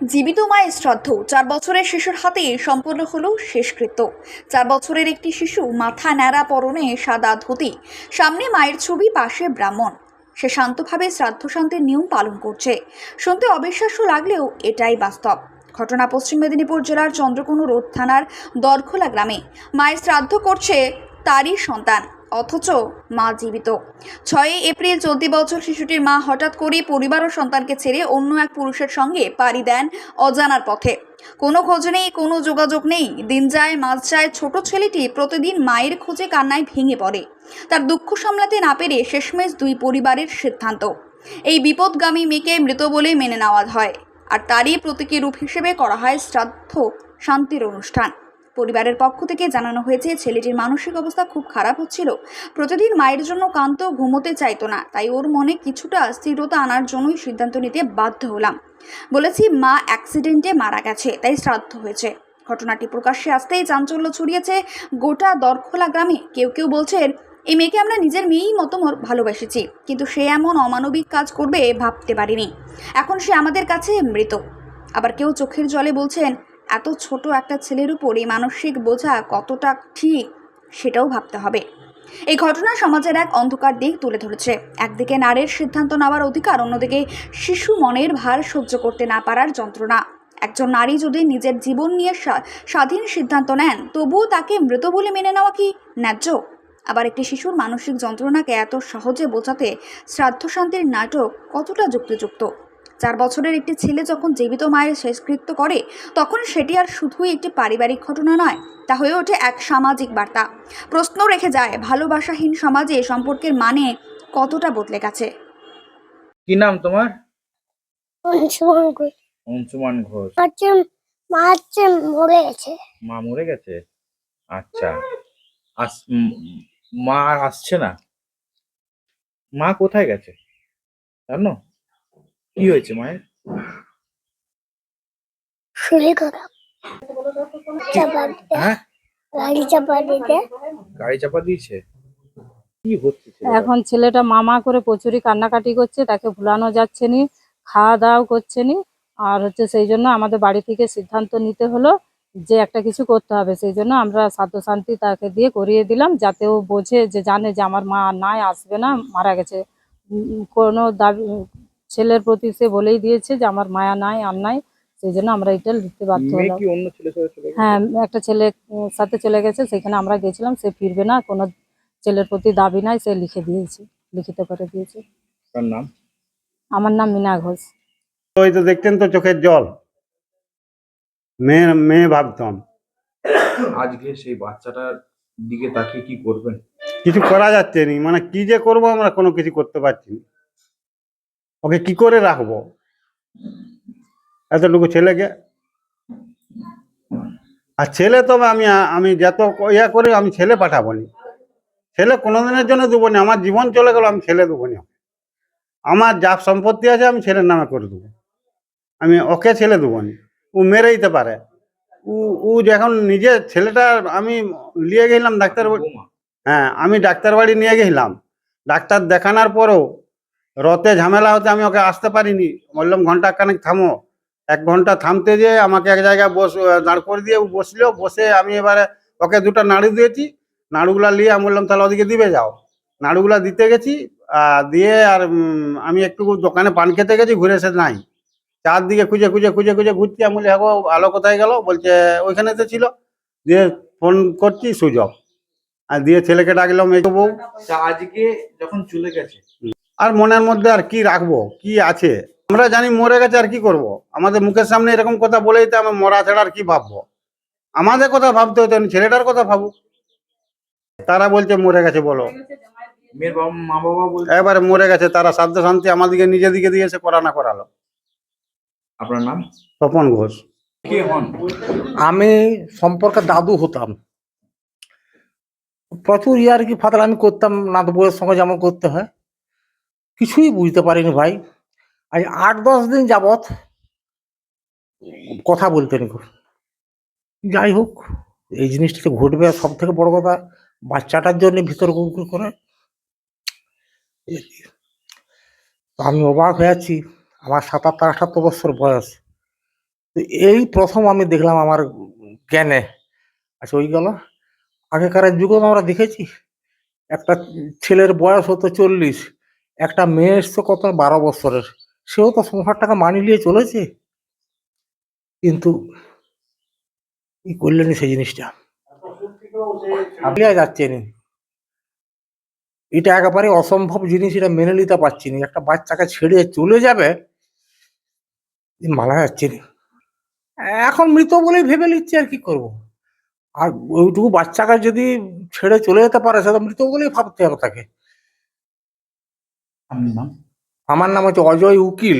জীবিত মায়ের শ্রাদ্ধ চার বছরের শিশুর হাতে সম্পন্ন হলো শেষকৃত্য। চার বছরের একটি শিশু মাথা ন্যাড়া পরনে সাদা ধুতি, সামনে মায়ের ছবি, পাশে ব্রাহ্মণ। সে শান্তভাবে শ্রাদ্ধ শান্তির নিয়ম পালন করছে। শুনতে অবিশ্বাস্য লাগলেও এটাই বাস্তব। ঘটনা পশ্চিম মেদিনীপুর জেলার চন্দ্রকোনা রোড থানার দরখোলা গ্রামে মায়ের শ্রাদ্ধ করছে তারই সন্তান। অথচ মা জীবিত। ছয়ই এপ্রিল চলতি বছর শিশুটির মা হঠাৎ করে পরিবার ও সন্তানকে ছেড়ে অন্য এক পুরুষের সঙ্গে পাড়ি দেন অজানার পথে। কোনো খোঁজ নেই, কোনো যোগাযোগ নেই। দিন যায়, মাস যায়, ছোট ছেলেটি প্রতিদিন মায়ের খোঁজে কান্নায় ভেঙে পড়ে। তার দুঃখ সামলাতে না পেরে শেষমেশ দুই পরিবারের সিদ্ধান্ত। এই বিপদগামী মেয়েকে মৃত বলে মেনে নেওয়া হয়। আর তারই প্রতীকী রূপ হিসেবে করা হয় শ্রাদ্ধ শান্তির অনুষ্ঠান। পরিবারের পক্ষ থেকে জানানো হয়েছে, ছেলেটির মানসিক অবস্থা খুব খারাপ হচ্ছিল। প্রতিদিন মায়ের জন্য কান্ত ঘুমোতে চাইতো না, তাই ওর মনে কিছুটা স্থিরতা আনার জন্যই সিদ্ধান্ত নিতে বাধ্য হলাম। বলেছি, মা অ্যাক্সিডেন্টে মারা গেছে, তাই শ্রাদ্ধ হয়েছে। ঘটনাটি প্রকাশ্যে আসতেই চাঞ্চল্য ছড়িয়েছে গোটা দরখোলা গ্রামে। কেউ কেউ বলছেন, এই মেয়েকে আমরা নিজের মেয়েই মতো ভালোবেসেছি, কিন্তু সে এমন অমানবিক কাজ করবে ভাবতে পারিনি। এখন সে আমাদের কাছে মৃত। আবার কেউ চোখের জলে বলছেন এত ছোট একটা ছেলের উপর এই মানসিক বোঝা কতটা ঠিক সেটাও ভাবতে হবে। এই ঘটনা সমাজের এক অন্ধকার দিক তুলে ধরেছে। একদিকে নারীর সিদ্ধান্ত নেওয়ার অধিকার, অন্যদিকে শিশু মনের ভার সহ্য করতে না পারার যন্ত্রণা। একজন নারী যদি নিজের জীবন নিয়ে স্বা- স্বাধীন সিদ্ধান্ত নেন, তবুও তাকে মৃত বলে মেনে নেওয়া কি ন্যায্য? আবার একটি শিশুর মানসিক যন্ত্রণাকে এত সহজে বোঝাতে শ্রাদ্ধ শান্তির নাটক কতটা যুক্তিযুক্ত? চার বছরের একটি ছেলে যখন জীবিত মায়ের শেষকৃত্য করে তখন সেটি আর শুধুই একটি পারিবারিক ঘটনা নয় তা হয়ে ওঠে এক সামাজিক বার্তা। প্রশ্ন রেখে যায় ভালোবাসাহীন সমাজে সম্পর্কের মানে কতটা বদলে গেছে? কি নাম তোমার? অংশগ্রহণ করি অংশুমান ঘোষ। হচ্ছে মা হচ্ছে মরে গেছে। মা মরে গেছে? আচ্ছা। আস মা আর আসছে না? মা কোথায় গেছে? জানো? কি হয়েছে মায়ের? শরীর খারাপ চাপা দিতে। হ্যাঁ? গাড়ি চাপা দিতে। গাড়ি চাপা দিয়েছে? কি হচ্ছে ছেলেটার? এখন ছেলেটা মামা করে প্রচুরই কান্নাকাটি করছে তাকে ভুলানো যাচ্ছে নি খাওয়া দাওয়াও করছে নি আর হচ্ছে সেই জন্য আমাদের বাড়ি থেকে সিদ্ধান্ত নিতে হলো যে একটা কিছু করতে হবে। সেই জন্য আমরা সাধ্য শান্তি তাকে দিয়ে করিয়ে দিলাম যাতে ও বোঝে যে জানে যে আমার মা আর নাই আসবে না মারা গেছে। উম, কোনো দাবি ছেলের প্রতি সে বলেই দিয়েছে যে আমার মায়া নাই আর নাই সেই জন্য আমরা এটা লিখতে বাধ্য হলাম? হ্যাঁ একটা ছেলে সাথে চলে গেছে সেখানে আমরা গেছিলাম সে ফিরবে না কোনো ছেলের প্রতি দাবি নাই সে লিখে দিয়েছে লিখিত করে দিয়েছে। তার নাম? আমার নাম মিনা ঘোষ। ওই তো দেখতেন তো চোখের জল? মেয়ে মেয়ে ভাবতাম আজকে সেই বাচ্চাটার দিকে তাকিয়ে কি করবেন? কিছু করা যাচ্ছে নি মানে কি যে করব আমরা কোনো কিছু করতে পারছি না। ওকে কি করে রাখব? এতটুকু ছেলেকে? আর ছেলে তবে আমি আমি যত ইয়া করি আমি ছেলে পাঠাবো নি ছেলে কোনোদিনের জন্য দেবো না আমার জীবন চলে গেল আমি ছেলে দেবো না। আমার যা সম্পত্তি আছে আমি ছেলের নামে করে দেবো। আমি ওকে ছেলে দেবো না ও মেরে দিতে পারে। ও ও যখন নিজে ছেলেটা আমি নিয়ে গেলাম ডাক্তার বাড়ি- হ্যাঁ আমি ডাক্তার বাড়ি নিয়ে গেছিলাম ডাক্তার দেখানোর পরেও রতে ঝামেলা হতে আমি ওকে আসতে পারিনি। বললাম ঘণ্টা খানেক থামো। এক ঘণ্টা থামতে যে আমাকে এক জায়গায় বস দাঁড় করে দিয়ে বসল। বসে আমি এবারে ওকে দুটো নাড়ু দিয়েছি। নাড়ুগুলা নিয়ে আমি বললাম তাহলে ওদিকে দিবে যাও। নাড়ুগুলা দিতে গেছি দিয়ে আর আমি একটু দোকানে পান খেতে গেছি ঘুরে এসে নাই। চারদিকে খুঁজে খুঁজে খুঁজে খুঁজে ঘুরছি। আমি বলি হ্যাঁ আলো কোথায় গেল? বলছে ওইখানে তো ছিল। দিয়ে ফোন করছি সুযোগ আর দিয়ে ছেলেকে ডাকলাম এই তো বউ। আজকে যখন চলে গেছে আর মনের মধ্যে আর কি রাখব? কি আছে? আমরা জানি মরে গেছে আর কি করব। আমাদের মুখের সামনে এরকম কথা বলেই তো আমি মরা ছাড়া আর কি ভাববো? আমাদের কথা ভাবতে হতো না, ছেলেটার কথা ভাবুক। তারা বলছে মরে গেছে বলো। মেয়ের বাবা মা বাবা বলছে? এবারে মরে গেছে তারা সাধ্য শান্তি আমাদেরকে নিজে দিকে দিয়েছে করা না করালো। আপনার নাম? তপন ঘোষ। কে আমি সম্পর্কে দাদু হতাম। প্রচুর ইয়ার কি ফাতাল আমি করতাম নাত বউয়ের সঙ্গে যেমন করতে হয়। কিছুই বুঝতে পারিনি ভাই। আজ আট দশ দিন যাবৎ কথা বলতে নি খুব। যাই হোক, এই জিনিসটা ঘটবে। সব থেকে বড় কথা, বাচ্চাটার জন্য ভিতর কুকুর করে। আমি অবাক হয়ে আছি। আমার সাতাত্তর আটাত্তর বছর বয়স। তো এই প্রথম আমি দেখলাম আমার জ্ঞানে। আচ্ছা ওই গেল। আগেকার যুগে তো আমরা দেখেছি, একটা ছেলের বয়স হতো চল্লিশ। একটা মেয়ে এসছে কত বারো বছরের, সেও তো সংসার টাকা মানিয়ে নিয়ে চলেছে। কিন্তু কি করলেন সেই জিনিসটা? আপনি যাচ্ছে না। এটা একেবারে অসম্ভব জিনিস, এটা মেনে নিতে পারছি না। একটা বাচ্চাকে ছেড়ে চলে যাবে মানা যাচ্ছে না। এখন মৃত বলেই ভেবে নিচ্ছে আর কি করব। আর ওইটুকু বাচ্চাকে যদি ছেড়ে চলে যেতে পারে সেটা মৃত বলেই ভাবতে হবে তাকে। আমার নাম হচ্ছে অজয় উকিল।